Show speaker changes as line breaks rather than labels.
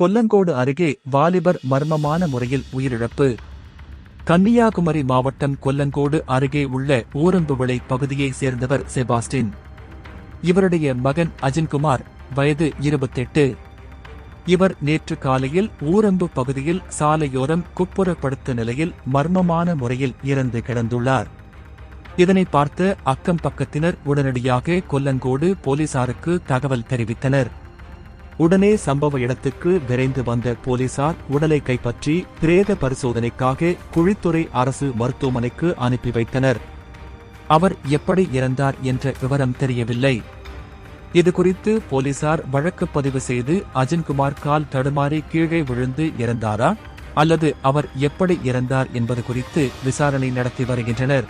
கொல்லங்கோடு அருகே வாலிபர் மர்மமான முறையில் உயிரிழப்பு. கன்னியாகுமரி மாவட்டம் கொல்லங்கோடு அருகே உள்ள ஊரம்புவிளை பகுதியைச் சேர்ந்தவர் செபாஸ்டின். இவருடைய மகன் அஜின்குமார் வயது இருபத்தெட்டு. இவர் நேற்று காலையில் ஊரம்பு பகுதியில் சாலையோரம் குப்புறப்படுத்த நிலையில் மர்மமான முறையில் இறந்து கிடந்துள்ளார். இதனை பார்த்த அக்கம் பக்கத்தினர் உடனடியாக கொல்லங்கோடு போலீசாருக்கு தகவல் தெரிவித்தனர். உடனே சம்பவ இடத்துக்கு விரைந்து வந்த போலீசார் உடலை கைப்பற்றி பிரேத பரிசோதனைக்காக குழித்துறை அரசு மருத்துவமனைக்கு அனுப்பி வைத்தனர். அவர் எப்படி இறந்தார் என்ற விவரம் தெரியவில்லை. இதுகுறித்து போலீசார் வழக்கு பதிவு செய்து அஜின்குமார் கால் தடுமாறி கீழே விழுந்து இறந்தாரா? அல்லது அவர் எப்படி இறந்தார் என்பது குறித்து விசாரணை நடத்தி வருகின்றனர்.